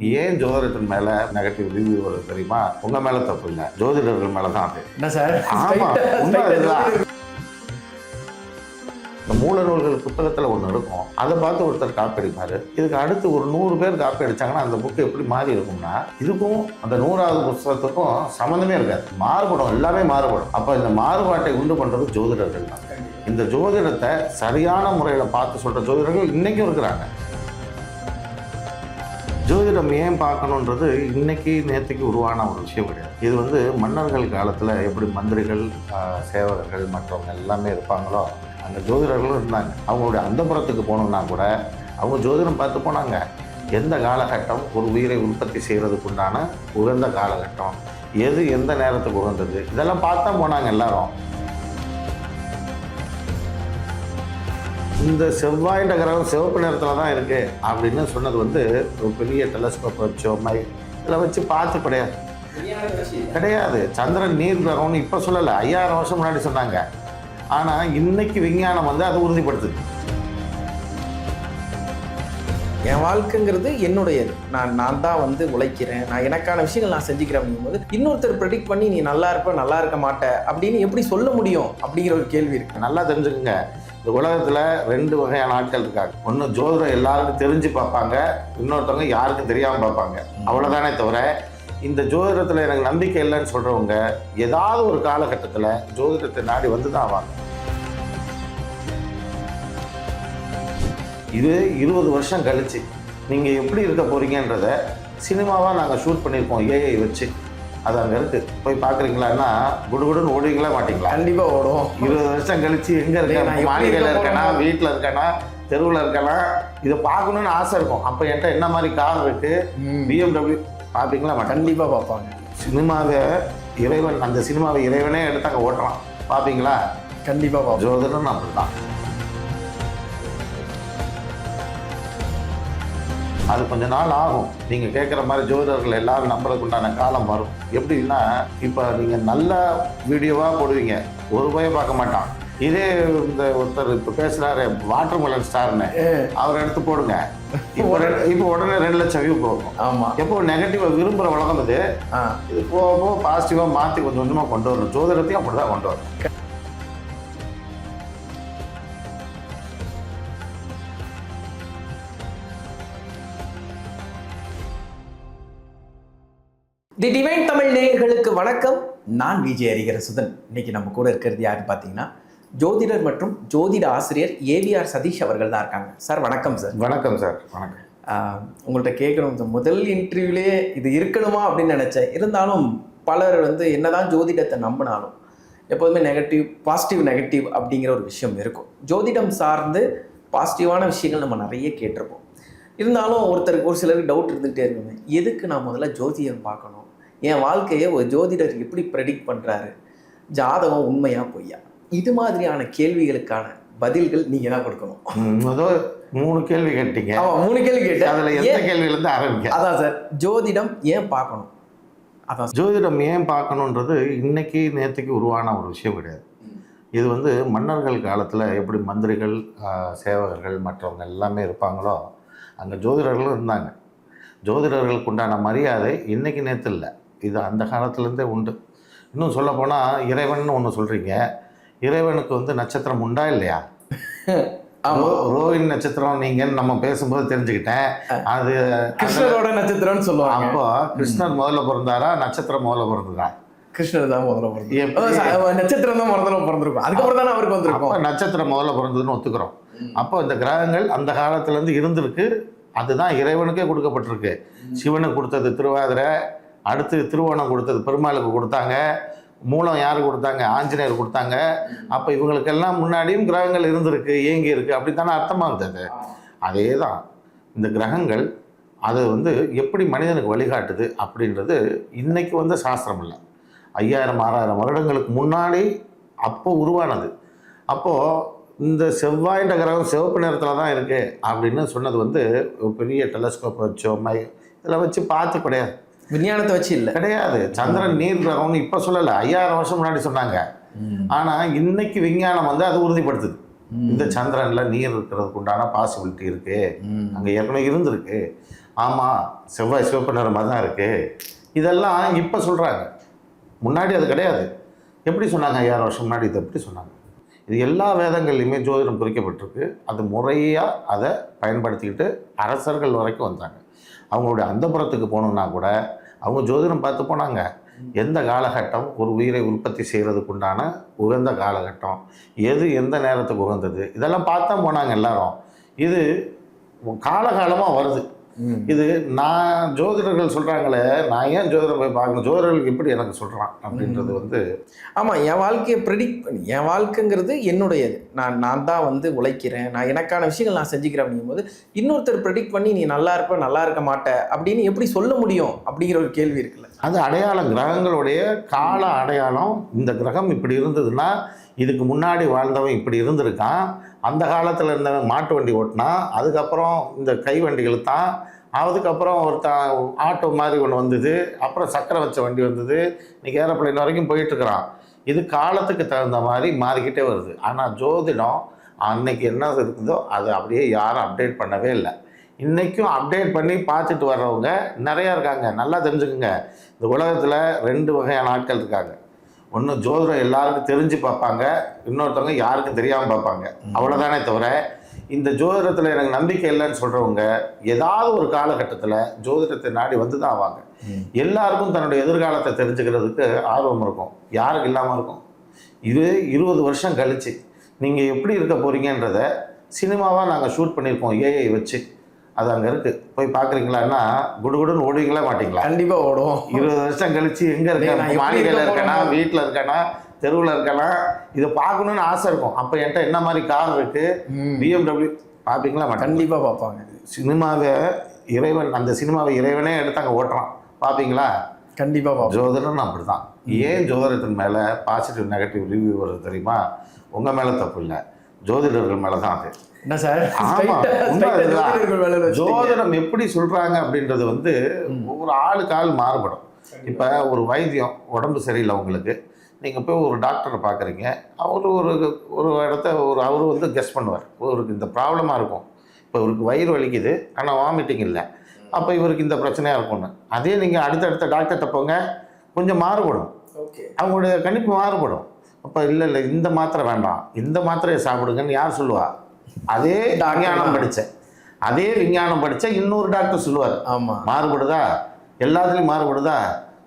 ஏன் ஜோதிடத்தின் மேல negative review வருது தெரியுமா? உங்க மேல தப்பு இல்லை. ஜோதிடர்கள் மேல தான் அது. என்ன சார்? ஆமா உண்மை அதுதான். இந்த மூல நூல்கள் புத்தகத்தில் ஒன்று இருக்கும். அதை பார்த்து ஒருத்தர் காப்பி அடிப்பாரு. இதுக்கு அடுத்து ஒரு நூறு பேர் காப்பி அடிச்சாங்கன்னா அந்த புக்கு எப்படி மாறி இருக்கும்னா இதுக்கும் அந்த நூறாவது புத்தகத்துக்கும் சம்மந்தமே இருக்காது. மாறுபடும் எல்லாமே மாறுபடும். அப்போ இந்த மாறுபாட்டை உண்டு பண்ணுறது ஜோதிடர்கள் தான். இந்த ஜோதிடத்தை சரியான முறையில் பார்த்து சொல்கிற ஜோதிடர்கள் இன்றைக்கும் இருக்கிறாங்க. ஜோதிடம் ஏன் பார்க்கணுன்றது இன்னைக்கு நேற்றுக்கு உருவான ஒரு விஷயம் கிடையாது. இது வந்து மன்னர்கள் காலத்தில் எப்படி மந்திரிகள் சேவகர்கள் மற்றவங்க எல்லாமே இருப்பாங்களோ அந்த ஜோதிடர்களும் இருந்தாங்க. அவங்களுடைய அந்தபுரத்துக்கு போகணுன்னா கூட அவங்க ஜோதிடம் பார்த்து போனாங்க. எந்த காலகட்டம் ஒரு உயிரை உற்பத்தி செய்கிறதுக்கு உண்டான உகந்த காலகட்டம்? எது எந்த நேரத்துக்கு உகந்தது? இதெல்லாம் பார்த்து தான் போனாங்க எல்லாரும். இந்த செவ்வாயின்ற கிரகம் சிவப்பு நிறத்தில் தான் இருக்கு அப்படின்னு சொன்னது வந்து ஒரு பெரிய டெலஸ்கோப் வச்சோ மை இதில் வச்சு பார்த்து கிடையாது. கிடையாது. சந்திரன் நீர் கிரகம்னு இப்போ சொல்லலை. ஐயாயிரம் வருஷம் முன்னாடி சொன்னாங்க. ஆனால் இன்னைக்கு விஞ்ஞானம் வந்து அதை உறுதிப்படுத்துது. என் வாழ்க்கைங்கிறது என்னுடையது. நான் நான் தான் வந்து உழைக்கிறேன். நான் எனக்கான விஷயங்கள் நான் செஞ்சுக்கிறேன் அப்படிங்கும்போது இன்னொருத்தர் ப்ரெடிக்ட் பண்ணி நீ நல்லா இருப்ப நல்லா இருக்க மாட்ட அப்படின்னு எப்படி சொல்ல முடியும் அப்படிங்கிற ஒரு கேள்வி இருக்கு. நல்லா தெரிஞ்சுக்குங்க. இந்த உலகத்தில் ரெண்டு வகையான ஆட்கள் இருக்காங்க. ஒன்று ஜோதிடம் எல்லாருக்கும் தெரிஞ்சு பார்ப்பாங்க. இன்னொருத்தவங்க யாருக்கும் தெரியாமல் பார்ப்பாங்க. அவ்வளோதானே தவிர இந்த ஜோதிடத்தில் எனக்கு நம்பிக்கை இல்லைன்னு சொல்கிறவங்க ஏதாவது ஒரு காலகட்டத்தில் ஜோதிடத்தை நாடி வந்து தான் ஆவாங்க. இது இருபது வருஷம் கழிச்சு. நீங்கள் எப்படி இருக்க போறீங்கன்றத சினிமாவாக நாங்கள் ஷூட் பண்ணியிருக்கோம் ஏஐ வச்சு. அது அங்கே இருக்குது போய் பார்க்குறீங்களான்னா குடுகுடுன்னு ஓடுவீங்களா மாட்டீங்களா? கண்டிப்பா ஓடும் இருபது வருஷம் கழிச்சு எங்க இருக்கேன்? மாளிகையில் இருக்க இருக்கேனா? வீட்டில் இருக்கேனா தெருவில் இருக்கேனா இதை பார்க்கணும்னு ஆசை இருக்கும். அப்போ என்கிட்ட என்ன மாதிரி கார் இருக்கு? பிஎம்டபிள்யூ பார்ப்பீங்களா மாட்டேன் கண்டிப்பா பார்ப்பாங்க. சினிமாவை இறைவன் அந்த சினிமாவை இறைவனே எடுத்து அங்கே ஓட்டுறான் பார்ப்பீங்களா? கண்டிப்பா பார்ப்போம் ஜோதிடம் அப்படிதான் அது கொஞ்ச நாள் ஆகும். நீங்கள் கேட்குற மாதிரி ஜோதிடர்கள் எல்லாரும் நம்புறதுக்கு உண்டான காலம் வரும். எப்படின்னா இப்போ நீங்கள் நல்ல வீடியோவாக போடுவீங்க. ஒரு ரூபாயை பார்க்க மாட்டான். இதே இந்த ஒருத்தர் இப்போ பேசுகிறாரு வாட்டர் மெலன் ஸ்டார்னு அவர் எடுத்து போடுங்க. இப்போ இப்போ உடனே ரெண்டு லட்சம் வியூ போகும். ஆமா. எப்போ நெகட்டிவாக விரும்புகிற ஆ. இது போக போக பாசிட்டிவாக மாற்றி கொஞ்சம் கொஞ்சமாக கொண்டு வரணும். ஜோதிடத்தையும் அப்படி தான் கொண்டு வரணும். தி டிவைன் தமிழ் நேயர்களுக்கு வணக்கம். நான் விஜய் ஹரிகரசுதன் இன்னைக்கு நம்ம கூட இருக்கிறது யாருன்னு பார்த்தீங்கன்னா ஜோதிடர் மற்றும் ஜோதிட ஆசிரியர் ஏவிஆர் சதீஷ் அவர்கள் தான் இருக்காங்க. சார் வணக்கம் சார். வணக்கம் சார் வணக்கம். ஆஹ் உங்கள்ட்ட கேட்கணும் இந்த முதல் இன்டர்வியூலேயே இது இருக்கணுமா அப்படின்னு நினச்சேன். இருந்தாலும் பலர் வந்து என்னதான் ஜோதிடத்தை நம்பினாலும் எப்போதுமே நெகட்டிவ் பாசிட்டிவ் நெகட்டிவ் அப்படிங்கிற ஒரு விஷயம் இருக்கும். ஜோதிடம் சார்ந்து பாசிட்டிவான விஷயங்கள் நம்ம நிறைய கேட்டிருப்போம். இருந்தாலும் ஒருத்தருக்கு ஒரு சிலருக்கு டவுட் இருந்துகிட்டே இருக்குங்க. எதுக்கு நான் முதல்ல ஜோதிடம் பார்க்கணும்? என் வாழ்க்கையை ஒரு ஜோதிடர் எப்படி ப்ரெடிக்ட் பண்ணுறாரு ஜாதகம் உண்மையா பொய்யா? இது மாதிரியான கேள்விகளுக்கான பதில்கள் நீங்கள் தான் கொடுக்கணும். முதல் மூணு கேள்வி கேட்டீங்க. ஆமாம் மூணு கேள்வி கேட்டேன். அதுல எந்த கேள்வியிலேருந்து ஆரம்பிக்க அதான் சார் ஜோதிடம் ஏன் பார்க்கணும்? அதான். ஜோதிடம் ஏன் பார்க்கணுன்றது இன்னைக்கு நேற்றுக்கு உருவான ஒரு விஷயம் கிடையாது. இது வந்து மன்னர்கள் காலத்தில் எப்படி மந்திரிகள் சேவகர்கள் மற்றவங்க எல்லாமே இருப்பாங்களோ அங்கே ஜோதிடர்களும் இருந்தாங்க. ஜோதிடர்களுக்கு உண்டான மரியாதை இன்னைக்கு நேற்று இல்லை. இது அந்த காலத்துலேருந்தே உண்டு. இன்னும் சொல்லப்போனால் இறைவன் ஒன்று சொல்கிறீங்க இறைவனுக்கு வந்து நட்சத்திரம் உண்டா இல்லையா? ரோஹிணி நட்சத்திரம் நீங்கள் நம்ம பேசும்போது தெரிஞ்சுக்கிட்டேன். அது கிருஷ்ணரோட நட்சத்திரம்னு சொல்லுவாங்க. அப்போ கிருஷ்ணர் முதல்ல பிறந்தாரா? நட்சத்திரம் முதல்ல பிறந்ததா? கிருஷ்ணர் தான் முதல்ல? நட்சத்திரம் தான் முதல்ல பிறந்திருக்கும். அதுக்கப்புறம் தானே அவருக்கு வந்திருக்கும். நட்சத்திரம் முதல்ல பிறந்ததுன்னு ஒத்துக்கிறோம். அப்போ இந்த கிரகங்கள் அந்த காலத்துல இருந்து இருந்திருக்கு. அதுதான் இறைவனுக்கே கொடுக்கப்பட்டிருக்கு. சிவனுக்கு கொடுத்தது திருவாதிரை அடுத்து திருவோணம் கொடுத்தது பெருமாளுக்கு கொடுத்தாங்க. மூலம் யார் கொடுத்தாங்க? ஆஞ்சநேயர் கொடுத்தாங்க. அப்போ இவங்களுக்கெல்லாம் முன்னாடியும் கிரகங்கள் இருந்திருக்கு இயங்கி இருக்கு அப்படித்தானே அர்த்தமாகுது அது அதே தான் இந்த கிரகங்கள் அது வந்து எப்படி மனிதனுக்கு வழிகாட்டுது அப்படின்றது இன்னைக்கு வந்து சாஸ்திரம் இல்லை. ஐயாயிரம் ஆறாயிரம் வருடங்களுக்கு முன்னாடி அப்போ உருவானது. அப்போது இந்த செவ்வாயின்ற கிரகம் சிவப்பு நிறத்தில் தான் இருக்குது அப்படின்னு சொன்னது வந்து பெரிய டெலஸ்கோப் வச்சோ மை இதில் வச்சு பார்த்து கிடையாது. விஞ்ஞானத்தை வச்சு இல்ல. கிடையாது. சந்திரன் நீர் கிரகம்னு இப்போ சொல்லலை. ஐயாயிரம் வருஷம் முன்னாடி சொன்னாங்க. ஆனால் இன்னைக்கு விஞ்ஞானம் வந்து அது உறுதிப்படுத்துது. இந்த சந்திரனில் நீர் இருக்கிறதுக்கு உண்டான பாசிபிலிட்டி இருக்குது அங்கே ஏற்கனவே இருந்திருக்கு. ஆமாம் செவ்வாய் சிவப்பு நிறமாக தான் இருக்குது இதெல்லாம் இப்போ சொல்கிறாங்க முன்னாடி அது கிடையாது. எப்படி சொன்னாங்க ஐயாயிரம் வருஷம் முன்னாடி? இதை எப்படி சொன்னாங்க? இது எல்லா வேதங்கள்லையுமே ஜோதிடம் குறிக்கப்பட்டிருக்கு. அது முறையாக அதை பயன்படுத்திக்கிட்டு அரசர்கள் வரைக்கும் வந்தாங்க. அவங்களுடைய அந்தபுரத்துக்கு போகணுன்னா கூட அவங்க ஜோதிடம் பார்த்து போனாங்க. எந்த காலகட்டம்? ஒரு உயிரை உற்பத்தி செய்கிறதுக்கு உண்டான உகந்த காலகட்டம். எது எந்த நேரத்துக்கு உகந்தது? இதெல்லாம் பார்த்தா போனாங்க எல்லாரும். இது காலகாலமாக வருது. இது நான் ஜோதிடர்கள் சொல்கிறாங்களே நான் ஏன் ஜோதிடம் போய் பார்க்கணும்? ஜோதிடர்களுக்கு எப்படி எனக்கு சொல்கிறான் அப்படின்றது வந்து ஆமாம் என் வாழ்க்கையை ப்ரெடிக்ட் பண்ணி. என் வாழ்க்கைங்கிறது என்னுடையது. நான் நான் தான் வந்து உழைக்கிறேன். நான் எனக்கான விஷயங்கள் நான் செஞ்சுக்கிறேன் அப்படிங்கும்போது இன்னொருத்தர் ப்ரெடிக்ட் பண்ணி நீ நல்லா இருப்ப நல்லா இருக்க மாட்ட அப்படின்னு எப்படி சொல்ல முடியும் அப்படிங்கிற ஒரு கேள்வி இருக்குல்ல. அது அடையாளம் கிரகங்களுடைய கால அடையாளம். இந்த கிரகம் இப்படி இருந்ததுன்னா இதுக்கு முன்னாடி வாழ்ந்தவன் இப்படி இருந்திருக்கான். அந்த காலத்தில் இருந்தவன் மாட்டு வண்டி ஓட்டினா அதுக்கப்புறம் இந்த கை வண்டிகள் தான் அதுக்கப்புறம் ஒருத்தன் ஆட்டோ மாதிரி ஒன்று வந்தது. அப்புறம் சக்கரை வச்ச வண்டி வந்தது. இன்றைக்கி ஏரோப்ளேன் வரைக்கும் போயிட்டுருக்குறான் இது காலத்துக்கு தகுந்த மாதிரி மாறிக்கிட்டே வருது. ஆனால் ஜோதிடம் அன்னைக்கு என்ன இருக்குதோ அது அப்படியே யாரும் அப்டேட் பண்ணவே இல்லை. இன்றைக்கும் அப்டேட் பண்ணி பார்த்துட்டு வர்றவங்க நிறையா இருக்காங்க. நல்லா தெரிஞ்சுக்குங்க. இந்த உலகத்தில் ரெண்டு வகையான ஆட்கள் இருக்காங்க. ஒன்று ஜோதிடம் எல்லாருக்கும் தெரிஞ்சு பார்ப்பாங்க இன்னொருத்தவங்க யாருக்கும் தெரியாமல் பார்ப்பாங்க. அவ்வளோதானே தவிர இந்த ஜோதிடத்தில் எனக்கு நம்பிக்கை இல்லைன்னு சொல்கிறவங்க ஏதாவது ஒரு காலகட்டத்தில் ஜோதிடத்தை நாடி வந்து தான் ஆவாங்க எல்லாருக்கும் தன்னுடைய எதிர்காலத்தை தெரிஞ்சுக்கிறதுக்கு ஆர்வம் இருக்கும். யாருக்கு இல்லாமல் இருக்கும்? இது இருபது வருஷம் கழிச்சு. நீங்கள் எப்படி இருக்க போகிறீங்கன்றத சினிமாவாக நாங்கள் ஷூட் பண்ணியிருக்கோம் ஏஐ வச்சு. அது அங்கே இருக்குது போய் பார்க்குறீங்களான்னா குடுகுடுன்னு ஓடுவீங்களா மாட்டீங்களா? கண்டிப்பா ஓடும். இருபது வருஷம் கழிச்சு எங்கே இருக்கேன்? மாளிகையில் இருக்க இருக்கேனா? வீட்டில் இருக்கேனா? தெருவில் இருக்கேனா? இதை பார்க்கணுன்னு ஆசை இருக்கும். அப்போ என்கிட்ட என்ன மாதிரி கார் இருக்குது. பிஎம்டபிள்யூ பார்ப்பீங்களா மாட்டேன் கண்டிப்பா பார்ப்பாங்க. சினிமாவை இறைவன் அந்த சினிமாவை இறைவனே எடுத்து அங்கே ஓட்டுறான். பார்ப்பீங்களா? கண்டிப்பா பார்ப்போம். ஜோதிடம் அப்படிதான் ஏன் ஜோதிடத்தின் மேலே பாசிட்டிவ் நெகட்டிவ் ரிவ்யூ வருது தெரியுமா? உங்கள் மேலே தப்பு இல்லை. ஜோதிடர்கள் மேலே தான் அது. என்ன சார்? ஆமா, Straight ஆ- உண்மை straight ஆ அதுதான். ஜோதிடர்கள் மேல வச்சிட்டீங்க. ஜோதிடம் எப்படி சொல்றாங்க அப்படின்றது வந்து ஒவ்வொரு ஆளுக்கு ஆள் மாறுபடும். இப்போ ஒரு வைத்தியம் உடம்பு சரியில்லை உங்களுக்கு. நீங்கள் போய் ஒரு டாக்டரை பார்க்குறீங்க. அவர் ஒரு ஒரு இடத்த ஒரு அவர் வந்து கெஸ் பண்ணுவார். இவருக்கு இந்த ப்ராப்ளமாக இருக்கும். இப்போ இவருக்கு வயிறு வலிக்குது. ஆனால் வாமிட்டிங் இல்லை. அப்போ இவருக்கு இந்த பிரச்சனையாக இருக்கும்னு. அதே நீங்கள் அடுத்தடுத்த டாக்டர்கிட்ட போங்க கொஞ்சம் மாறுபடும். அவங்களுடைய கணிப்பு மாறுபடும். அப்போ இல்லை இல்லை இந்த மாத்திரை வேண்டாம். இந்த மாத்திரையை சாப்பிடுங்கன்னு யார் சொல்லுவா? அதே விஞ்ஞானம் தான். படித்த அதே விஞ்ஞானம் படித்த இன்னொரு டாக்டர் சொல்லுவார். ஆமா. மாறுபடுதா? எல்லாத்துலேயும் மாறுபடுதா?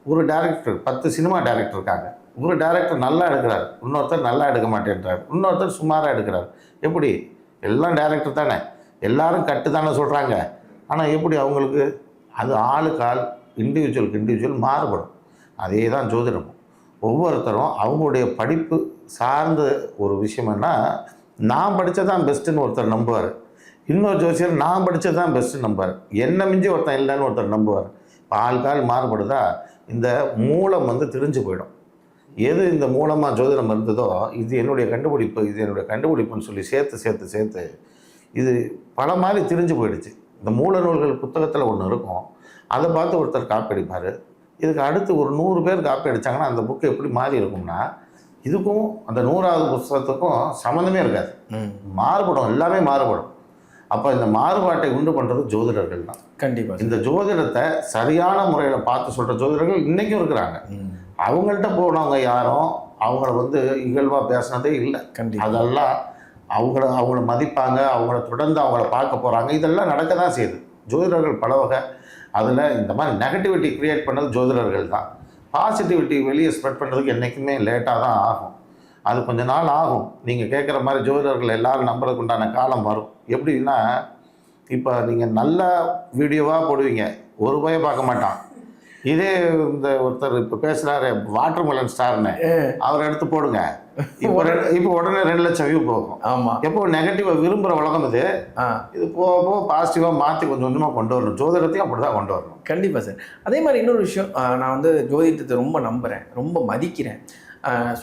ஒரு டைரக்டர் பத்து சினிமா டைரக்டர் இருக்காங்க. ஒரு டைரக்டர் நல்லா எடுக்கிறார். இன்னொருத்தர் நல்லா எடுக்க மாட்டேன்றார். இன்னொருத்தர் சுமாராக எடுக்கிறார். எப்படி? எல்லாம் டைரக்டர் தானே. எல்லாரும் கட்டு தானே சொல்கிறாங்க ஆனால் எப்படி அவங்களுக்கு? அது ஆளுக்கு ஆள் இண்டிவிஜுவலுக்கு இண்டிவிஜுவல் மாறுபடும். அதே தான் ஜோதிடமும். ஒவ்வொருத்தரும் அவங்களுடைய படிப்பு சார்ந்த ஒரு விஷயம்னா நான் படித்தது தான் பெஸ்ட்டுன்னு ஒருத்தர் நம்புவார். இன்னொரு ஜோசியர் நான் படித்தது தான் பெஸ்ட்டு நம்புவார். என்ன மிஞ்சி ஒருத்தன் இல்லைன்னு ஒருத்தர் நம்புவார். பால் ஆள்கால் மாறுபடுதா? இந்த மூலம் வந்து திரிஞ்சு போயிடும். எது இந்த மூலமாக ஜோதிடம் இருந்ததோ இது என்னுடைய கண்டுபிடிப்பு இது என்னுடைய கண்டுபிடிப்புன்னு சொல்லி சேர்த்து சேர்த்து சேர்த்து இது பல மாதிரி திரிஞ்சு போயிடுச்சு. இந்த மூல நூல்கள் புத்தகத்தில் ஒன்று இருக்கும். அதை பார்த்து ஒருத்தர் காப்பி அடிப்பார். இதுக்கு அடுத்து ஒரு நூறு பேர் காப்பி அடித்தாங்கன்னா அந்த புக்கு எப்படி மாறி இருக்கும்னா இதுக்கும் அந்த நூறாவது புஸ்தகத்துக்கும் சம்மந்தமே இருக்காது. மாறுபடும் எல்லாமே மாறுபடும். அப்போ இந்த மாறுபாட்டை உண்டு பண்ணுறது ஜோதிடர்கள் தான். கண்டிப்பா சார். இந்த ஜோதிடத்தை சரியான முறையில் பார்த்து சொல்கிற ஜோதிடர்கள் இன்றைக்கும் இருக்கிறாங்க. அவங்கள்ட்ட போனவங்க யாரும் அவங்கள வந்து இகழ்வாக பேசினதே இல்லை. கண்டிப்பா. அதெல்லாம் அவங்கள அவங்கள மதிப்பாங்க அவங்கள தொடர்ந்து அவங்கள பார்க்க போகிறாங்க இதெல்லாம் நடக்க தான் செய்யுது. ஜோதிடர்கள் பல வகை. அதில் இந்த மாதிரி நெகட்டிவிட்டி கிரியேட் பண்ணது ஜோதிடர்கள் தான். பாசிட்டிவிட்டி வெளியே ஸ்ப்ரெட் பண்ணுறதுக்கு என்றைக்குமே லேட்டாக தான் ஆகும். அது கொஞ்ச நாள் ஆகும். நீங்கள் கேட்குற மாதிரி ஜோதிடர்கள் எல்லாரும் நம்புறதுக்கு உண்டான காலம் வரும். எப்படின்னா இப்போ நீங்கள் நல்ல வீடியோவாக போடுவீங்க. ஒரு பய பார்க்க மாட்டான். இதே இந்த ஒருத்தர் இப்போ பேசுகிறாரு வாட்டர் மெலன் ஸ்டார்னு அவர் எடுத்து போடுங்க. இப்போ இப்போ உடனே ரெண்டு லட்சம் வியூ போகும். ஆமா. எப்போ நெகட்டிவாக விரும்புகிற உலகம் இது இது போக போக பாசிட்டிவாக மாற்றி கொஞ்சம் கொஞ்சமாக கொண்டு வரணும். ஜோதிடத்தையும் அப்படி தான் கொண்டு வரணும். கண்டிப்பாக சார். அதே மாதிரி இன்னொரு விஷயம் நான் வந்து ஜோதிடத்தை ரொம்ப நம்புகிறேன் ரொம்ப மதிக்கிறேன்.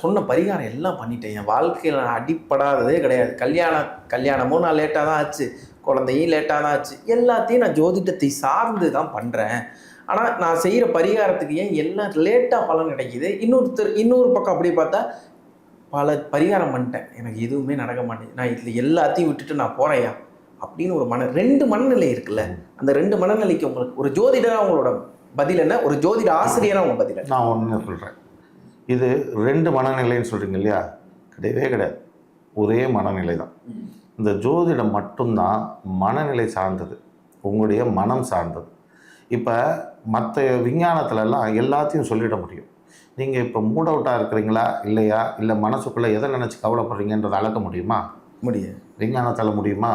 சொன்ன பரிகாரம் எல்லாம் பண்ணிட்டேன். என் வாழ்க்கையில் நான் அடிப்படாததே கிடையாது. கல்யாணம் கல்யாணமும் நான் லேட்டாக தான் ஆச்சு. குழந்தையும் லேட்டாக தான் ஆச்சு. எல்லாத்தையும் நான் ஜோதிடத்தை சார்ந்து தான் பண்ணுறேன் ஆனால் நான் செய்கிற பரிகாரத்துக்கு ஏன் எல்லாம் லேட்டாக பலன் கிடைக்குது? இன்னொருத்தர் இன்னொரு பக்கம் அப்படியே பார்த்தா பல பரிகாரம் பண்ணிட்டேன். எனக்கு எதுவுமே நடக்க மாட்டேங்குது. நான் இதில் எல்லாத்தையும் விட்டுட்டு நான் போகிறேயா அப்படின்னு ஒரு மன ரெண்டு மனநிலை இருக்குல்ல. அந்த ரெண்டு மனநிலைக்கு உங்களுக்கு ஒரு ஜோதிடரா உங்களோட பதில் என்ன? ஒரு ஜோதிட ஆசிரியரா உங்க பதில் நான் ஒன்று சொல்கிறேன் இது ரெண்டு மனநிலைன்னு சொல்கிறீங்க இல்லையா? கிடையவே கிடையாது. ஒரே மனநிலை தான். இந்த ஜோதிடம் மட்டும்தான் மனநிலை சார்ந்தது. உங்களுடைய மனம் சார்ந்தது. இப்போ மற்ற விஞ்ஞானத்துலலாம் எல்லாத்தையும் சொல்லிட முடியும். நீங்கள் இப்போ மூட் அவுட்டாக இருக்கிறீங்களா? இல்லையா? இல்லை மனசுக்குள்ளே எதை நினச்சி கவலைப்படுறீங்கன்றதை அளக்க முடியுமா? முடியாது விஞ்ஞானத்தால் முடியுமா?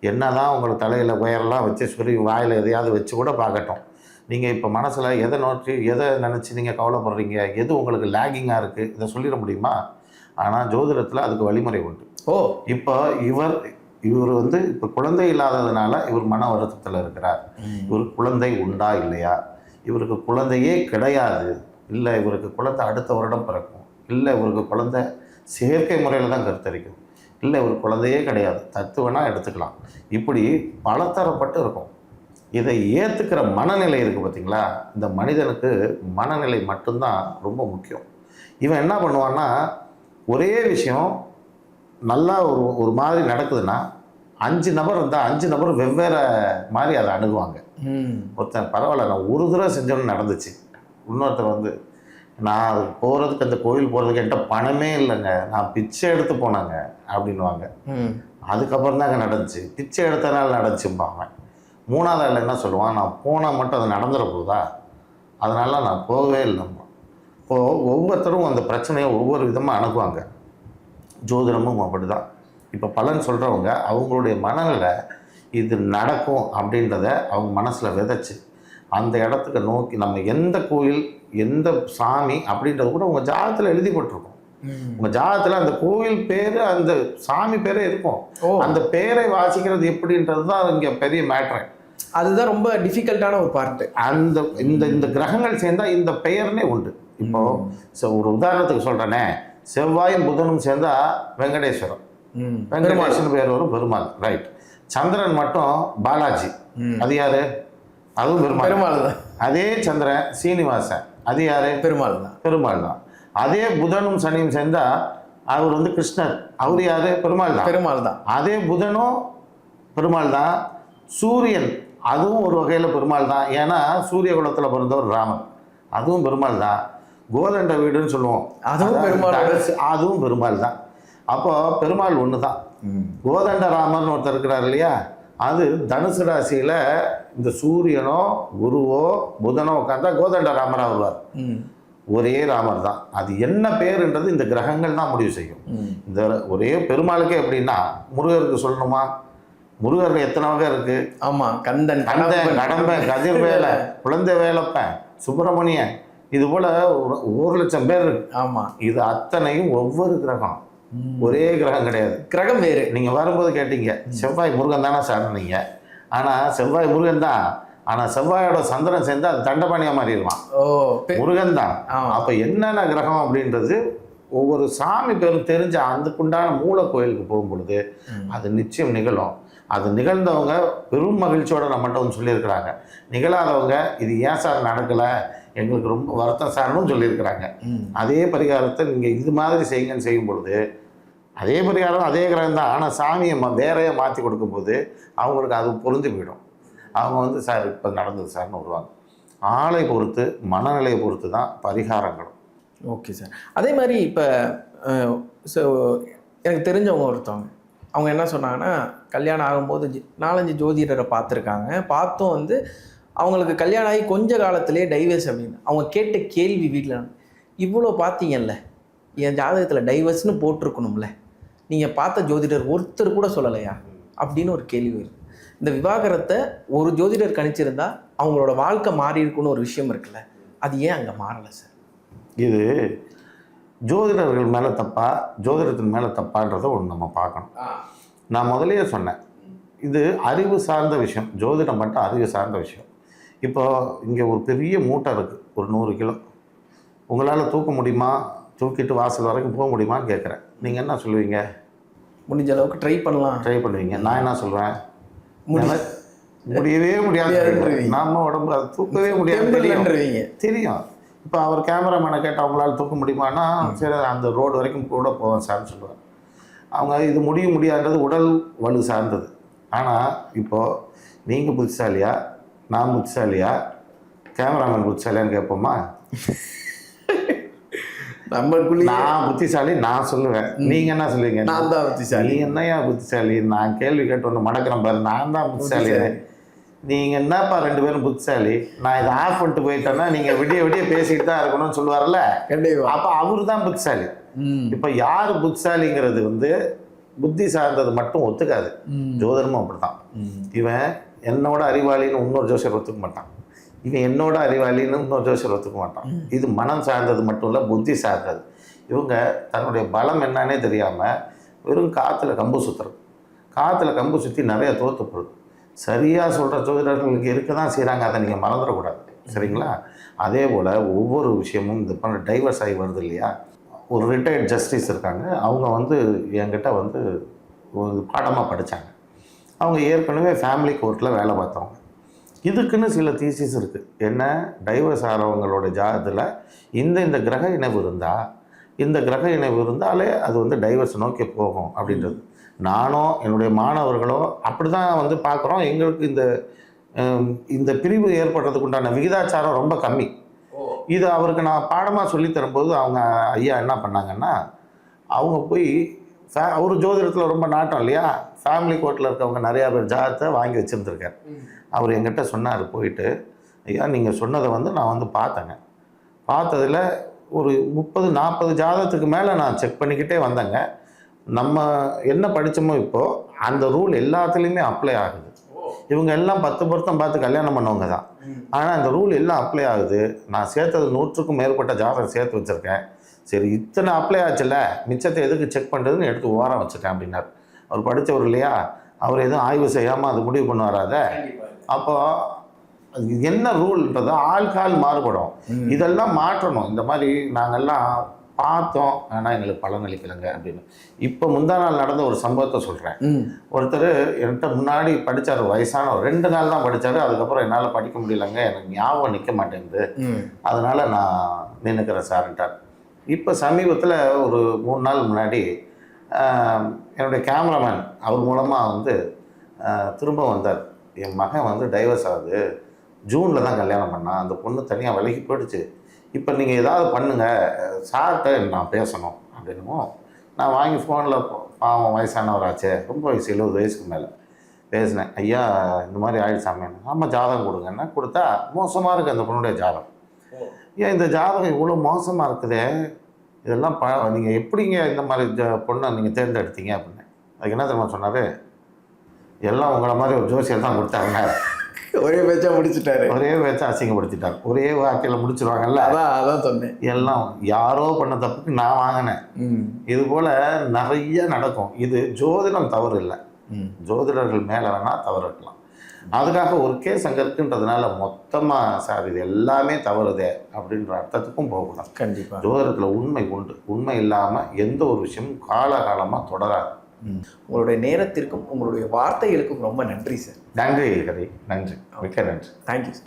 என்னதான் உங்களுக்கு தலையில் உயரெல்லாம் வச்சு சொல்லி வாயில் எதையாவது வச்சு கூட பார்க்கட்டும். நீங்கள் இப்போ மனசில் எதை நோக்கி எதை நினச்சி நீங்கள் கவலைப்படுறீங்க? எது உங்களுக்கு லேகிங்காக இருக்குது இதை சொல்லிட முடியுமா? ஆனால் ஜோதிடத்தில் அதுக்கு வழிமுறை உண்டு. ஓ. இப்போ இவர் இவர் வந்து இப்போ குழந்தை இல்லாததுனால இவர் மன வருத்தத்தில் இருக்கிறார். இவருக்கு குழந்தை உண்டா? இல்லையா? இவருக்கு குழந்தையே கிடையாது. இல்லை இவருக்கு குழந்தை அடுத்த வருடம் பிறக்கும். இல்லை இவருக்கு குழந்தை செயற்கை முறையில் தான் கருத்தரிக்கும். இல்லை இவருக்கு குழந்தையே கிடையாது. தத்துவனா எடுத்துக்கலாம். இப்படி பலதரப்பட்டு இருக்கும். இதை ஏற்றுக்கிற மனநிலை இருக்குது பார்த்தீங்களா இந்த மனிதனுக்கு மனநிலை மட்டும்தான் ரொம்ப முக்கியம். இவன் என்ன பண்ணுவான்னா ஒரே விஷயம் நல்லா ஒரு ஒரு மாதிரி நடக்குதுன்னா அஞ்சு நபர் இருந்தால் அஞ்சு நபர் வெவ்வேறு மாதிரி அதை அணுகுவாங்க. ஒருத்தன் பரவாயில்ல நான் ஒரு தடவை செஞ்சோன்னு நடந்துச்சு. இன்னொருத்தர் வந்து நான் அது போகிறதுக்கு அந்த கோயில் போகிறதுக்கு என்கிட்ட பணமே இல்லைங்க. நான் பிச்சை எடுத்து போனேங்க அப்படின்வாங்க அதுக்கப்புறம் தாங்க நடந்துச்சு. பிச்சை எடுத்தனால நடந்துச்சும்பாங்க மூணாவது ஆள் என்ன சொல்லுவான் நான் போனால் மட்டும் அது நடந்துட போகுதா அதனால நான் போகவே இல்லைம்மா. இப்போது ஒவ்வொருத்தரும் அந்த பிரச்சனையை ஒவ்வொரு விதமாக அணுகுவாங்க. ஜோதிடமும் அப்படிதான். இப்போ பலன் சொல்கிறவங்க அவங்களுடைய மனநிலை இது நடக்கும் அப்படின்றத அவங்க மனசில் விதைச்சு அந்த இடத்துக்கு நோக்கி நம்ம எந்த கோயில் எந்த சாமி அப்படின்றது கூட உங்கள் ஜாதகத்தில் எழுதி போட்டிருக்கோம். ம். உங்கள் ஜாதகத்தில் அந்த கோவில் பேர் அந்த சாமி பேரே இருக்கும். அந்த பேரை வாசிக்கிறது எப்படின்றது தான் இங்கே பெரிய மேட்ரு. அதுதான் ரொம்ப டிஃபிகல்ட்டான ஒரு பார்ட்டு அந்த இந்த இந்த கிரகங்கள் சேர்ந்தா இந்த பெயர்னே உண்டு. இப்போ ஒரு உதாரணத்துக்கு சொல்கிறேனே செவ்வாயும் புதனும் சேர்ந்தா வெங்கடேஸ்வரம் ம். வெங்கடேசன் பேர் வரும் பெருமாள். ரைட் சந்திரன் மட்டும் பாலாஜி. அது யாரு? அதுவும் பெருமாள். பெருமாள் தான். அதே சந்திரன் சீனிவாசன். அது யாரு? பெருமாள் தான். பெருமாள் தான். அதே புதனும் சனியும் சேர்ந்தா அவர் வந்து கிருஷ்ணர். அவர் யாரு? பெருமாள் தான். பெருமாள் தான். அதே புதனும் பெருமாள் தான். சூரியன் அதுவும் ஒரு வகையில் பெருமாள் தான். ஏன்னா சூரிய குலத்தில் பிறந்தவர் ராமர் அதுவும் பெருமாள் தான். கோதண்ட வீடுன்னு சொல்லுவோம். அதுவும் பெருமாள். அதுவும் பெருமாள் தான். அப்போ பெருமாள் ஒன்று தான் கோதண்ட ராமர்னு ஒருத்தர் இருக்கிறார் இல்லையா? அது தனுசு ராசியில் இந்த சூரியனோ குருவோ புதனோ உட்காந்தா கோதண்ட ராமராக வருவார். ஒரே ராமர் தான். அது என்ன பேருன்றது இந்த கிரகங்கள் தான் முடிவு செய்யும். இந்த ஒரே பெருமாளுக்கே எப்படின்னா முருகருக்கு சொல்லணுமா? முருகர் எத்தனை வகை இருக்கு? ஆமா கந்தன் கந்தன் கடம்பன் கதிர்வேலை குழந்தை வேலப்பன் சுப்பிரமணியன். இது போல ஒரு ஒரு லட்சம் பேர் இருக்கு. ஆமா. இது அத்தனையும் ஒவ்வொரு கிரகம். ஒரே கிரகம் கிடையாது. கிரகம் வேறு. நீங்க வரும்போது கேட்டீங்க செவ்வாய் முருகன் தானே சார் நீங்க. ஆனா செவ்வாய் முருகன் தான். ஆனா செவ்வாயோட சந்திரன் சேர்ந்து அது தண்டபாணியா மாறிடுவான். ஓ முருகன் தான். அப்ப என்னென்ன கிரகம் அப்படின்றது ஒவ்வொரு சாமி பேரும் தெரிஞ்ச அதுக்குண்டான மூல கோயிலுக்கு போகும் பொழுது. அது நிச்சயம் நிகழும். அது நிகழ்ந்தவங்க பெரும் மகிழ்ச்சியோட நம்மகிட்ட வந்து சொல்லியிருக்கிறாங்க. நிகழாதவங்க இது ஏன் சார் நடக்கலை? எங்களுக்கு ரொம்ப வருத்தம் சார்னும் சொல்லியிருக்கிறாங்க. அதே பரிகாரத்தை நீங்கள் இது மாதிரி செய்யுங்கன்னு செய்யும் பொழுது அதே பரிகாரம் அதே கிரகம் தான் ஆனால் சாமியை ம வேறையாக மாற்றி கொடுக்கும்போது அவங்களுக்கு அது பொருந்தி போயிடும். அவங்க வந்து சார் இப்போ நடந்தது சார்னு வருவாங்க. ஆளை பொறுத்து மனநிலையை பொறுத்து தான் பரிகாரங்களும். Okay sir. அதே மாதிரி இப்போ ஸோ எனக்கு தெரிஞ்சவங்க ஒருத்தவங்க. அவங்க என்ன சொன்னாங்கன்னா கல்யாணம் ஆகும்போது நாலஞ்சு ஜோதிடரை பார்த்துருக்காங்க. பார்த்தும் வந்து அவங்களுக்கு கல்யாணம் ஆகி கொஞ்ச காலத்திலே டைவர்ஸ் அப்படின்னு. அவங்க கேட்ட கேள்வி வீட்டில் இவ்வளோ பார்த்தீங்கல்ல என் ஜாதகத்தில் டைவர்ஸ்னு போட்டிருக்கணும்ல. நீங்கள் பார்த்த ஜோதிடர் ஒருத்தர் கூட சொல்லலையா? அப்படின்னு ஒரு கேள்வி வருது இந்த விவாகரத்தை ஒரு ஜோதிடர் கணிச்சிருந்தா அவங்களோட வாழ்க்கை மாறி இருக்குன்னு ஒரு விஷயம் இருக்குல்ல. அது ஏன் அங்கே மாறலை சார் இது ஜோதிடர்கள் மேலே தப்பா ஜோதிடத்தின் மேலே தப்பான்றதை ஒன்று நம்ம பார்க்கணும். நான் முதல்லயே சொன்னேன். இது அறிவு சார்ந்த விஷயம். ஜோதிடம் மட்டும் அறிவு சார்ந்த விஷயம். இப்போ இங்கே ஒரு பெரிய மூட்டை இருக்குது ஒரு நூறு கிலோ. உங்களால் தூக்க முடியுமா? தூக்கிட்டு வாசல் வரைக்கும் போக முடியுமான்னு கேட்குறேன் நீங்கள் என்ன சொல்லுவீங்க? முடிஞ்ச அளவுக்கு ட்ரை பண்ணலாம். ட்ரை பண்ணுவீங்க. நான் என்ன சொல்கிறேன் முடி- முடியவே முடியாது. முடியாதுன்றீங்க. நம்ம உடம்பு அது தூக்கவே முடியாது. தெரியும். இப்போ அவர் கேமராமேனை கேட்டால் அவங்களால தூக்க முடியுமானா சரி அந்த ரோடு வரைக்கும் கூட போவேன் சார்னு சொல்லுவார் அவங்க இது முடிய முடியாதது உடல் வலு சார்ந்தது. ஆனால் இப்போது நீங்கள் புத்திசாலியா நான் புத்திசாலியா கேமராமேன் புத்திசாலியான்னு கேட்போமா? நம்மளுக்குள்ளேயே நான் புத்திசாலி நான் சொல்லுவேன். நீங்கள் என்ன சொல்லுவீங்க? நான் தான் புத்திசாலி. என்னையா புத்திசாலி? நான் கேள்வி கேட்டு ஒன்று மடக்கிறேன் பாரு. நான் தான் புத்திசாலி. நீங்க என்னப்பா ரெண்டு பேரும் புத்திசாலி? நான் இதை ஆஃப் பண்ணிட்டு போயிட்டேன்னா நீங்க விடிய விடிய பேசிட்டு தான் இருக்கணும்னு சொல்லுவார்ல? அப்ப அவரு தான் புத்திசாலி. இப்ப யாரு புத்திசாலிங்கிறது வந்து புத்தி சார்ந்தது மட்டும் ஒத்துக்காது. ஜோதிடமும் அப்படித்தான். ம். இவன் என்னோட அறிவாளின்னு இன்னொரு ஜோசியர் ஒத்துக்க மாட்டான். இவன் என்னோட அறிவாளின்னு இன்னொரு ஜோசியர் ஒத்துக்க மாட்டான். இது மனம் சார்ந்தது மட்டும் இல்லை புத்தி சார்ந்தது. இவங்க தன்னுடைய பலம் என்னன்னே தெரியாமல் வெறும் காற்றுல கம்பு சுற்றுறது காற்றுல கம்பு சுற்றி நிறைய தோத்து போகுது சரியாக சொல்கிற ஜோதிடர்களுக்கு இருக்க தான் செய்கிறாங்க அதை நீங்கள் மறந்துடக்கூடாது. சரிங்களா? அதே போல் ஒவ்வொரு விஷயமும் இந்த பண்ண டைவர்ஸ் ஆகி வருது இல்லையா? ஒரு ரிட்டையர்ட் ஜஸ்டிஸ் இருக்காங்க. அவங்க வந்து என்கிட்ட வந்து ஒரு பாடமாக படித்தாங்க அவங்க ஏற்கனவே ஃபேமிலி கோர்ட்டில் வேலை பார்த்தவங்க. இதுக்குன்னு சில தீசிஸ் இருக்குது என்ன? டைவர்ஸ் ஆகிறவங்களோட ஜாதத்தில் இந்த இந்த கிரக இணைவு இருந்தால் இந்த கிரக இணைவு இருந்தாலே அது வந்து டைவர்ஸ் நோக்கி போகும் அப்படின்றது. நானும் என்னுடைய மாணவர்களோ அப்படி தான் வந்து பார்க்குறோம். எங்களுக்கு இந்த இந்த பிரிவு ஏற்படுறதுக்கு உண்டான விகிதாச்சாரம் ரொம்ப கம்மி. இது அவருக்கு நான் பாடமாக சொல்லி தரும்போது அவங்க ஐயா என்ன பண்ணாங்கன்னா அவங்க போய் ஃபே அவர் ஜோதிடத்தில் ரொம்ப நாட்டம் இல்லையா? ஃபேமிலி கோர்ட்டில் இருக்கவங்க நிறையா பேர் ஜாதத்தை வாங்கி வச்சுருந்துருக்கார். அவர் என்கிட்ட சொன்னார் போயிட்டு ஐயா நீங்கள் சொன்னதை வந்து நான் வந்து பார்த்தேங்க. பார்த்ததில் ஒரு முப்பது நாற்பது ஜாதகத்துக்கு மேலே நான் செக் பண்ணிக்கிட்டே வந்தேங்க. நம்ம என்ன படித்தோமோ இப்போது அந்த ரூல் எல்லாத்துலேயுமே அப்ளை ஆகுது. இவங்க எல்லாம் பத்து பொருத்தம் பார்த்து கல்யாணம் பண்ணவங்க தான். ஆனால் இந்த ரூல் எல்லாம் அப்ளை ஆகுது. நான் சேர்த்தது நூற்றுக்கும் மேற்பட்ட ஜாதகம் சேர்த்து வச்சுருக்கேன். சரி இத்தனை அப்ளை ஆச்சுல்ல? மிச்சத்தை எதுக்கு செக் பண்ணுறதுன்னு எடுத்து ஓரம் வச்சுட்டேன் அப்படின்னார். அவர் படித்தவர் இல்லையா? அவர் எதுவும் ஆய்வு செய்யாமல் அது முடிவு பண்ண வராத. அப்போ அது என்ன ரூல்ன்றது ஆள்கால் மாறுபடும். இதெல்லாம் மாற்றணும். இந்த மாதிரி நாங்கெல்லாம் பார்த்தோம். ஆனால் எங்களுக்கு பலனளிக்கலைங்க அப்படின்னு. இப்போ முந்தா நாள் நடந்த ஒரு சம்பவத்தை சொல்கிறேன். ஒருத்தர் என்கிட்ட முன்னாடி படித்தார் வயசானவர். ரெண்டு நாள் தான் படித்தார் அதுக்கப்புறம் என்னால் படிக்க முடியலங்க. எனக்கு ஞாபகம் நிற்க மாட்டேங்குது. அதனால் நான் நின்றுக்கிறேன் சார்ன்ட்டார் இப்போ சமீபத்தில் ஒரு மூணு நாள் முன்னாடி என்னுடைய கேமராமேன் அவர் மூலமாக வந்து திரும்ப வந்தார். என் மகன் வந்து டைவர்ஸ் ஆகுது. ஜூனில் தான் கல்யாணம் பண்ணான் அந்த பொண்ணு தனியாக விலகி போயிடுச்சு. இப்போ நீங்கள் ஏதாவது பண்ணுங்கள் சார்கிட்ட நான் பேசணும் அப்படின்னுமோ நான் வாங்கி ஃபோனில் பாவம் வயசானவராச்சே. ரொம்ப வயசு எழுபது வயசுக்கு மேலே. பேசினேன். ஐயா இந்த மாதிரி ஆயிடுச்சாமே ஆமாம் ஜாதகம் கொடுங்கன்னா கொடுத்தா மோசமாக இருக்குது அந்த பொண்ணுடைய ஜாதகம். ஏன் இந்த ஜாதகம் இவ்வளோ மோசமாக இருக்குதே. இதெல்லாம் ப நீங்கள் எப்படிங்க இந்த மாதிரி ஜ பொண்ணை நீங்கள் தேர்ந்தெடுத்தீங்க அப்படின்னு? அதுக்கு என்ன தெரியுமா சொன்னார்? எல்லாம் உங்களை மாதிரி ஒரு ஜோசியர் தான் கொடுத்தாங்க. ஒரே பேச்சா முடிச்சுட்டாரு. ஒரே வச்சு அசிங்கப்படுத்திட்டார். ஒரே வார்த்தையில் முடிச்சிருவாங்கல்ல? அதான் அதான் சொன்னேன். எல்லாம் யாரோ பண்ண தப்புக்கு நான் வாங்கினேன். இது போல் நிறைய நடக்கும். இது ஜோதிடம் தவறு இல்லை. ம். ஜோதிடர்கள் மேலே வேணால் தவறு இருக்கலாம். அதுக்காக ஒரு கேஸ் அங்கே இருக்குன்றதுனால மொத்தமாக சார் இது எல்லாமே தவறுதே அப்படின்ற அர்த்தத்துக்கும் போகக்கூடாது கண்டிப்பா. ஜோதிடத்தில் உண்மை உண்டு. உண்மை இல்லாமல் எந்த ஒரு விஷயமும் காலகாலமாக தொடராது. உங்களுடைய நேரத்திற்கும் உங்களுடைய வார்த்தைகளுக்கும் ரொம்ப நன்றி சார். நன்றி கதை நன்றி. மிக்க நன்றி. Thank you sir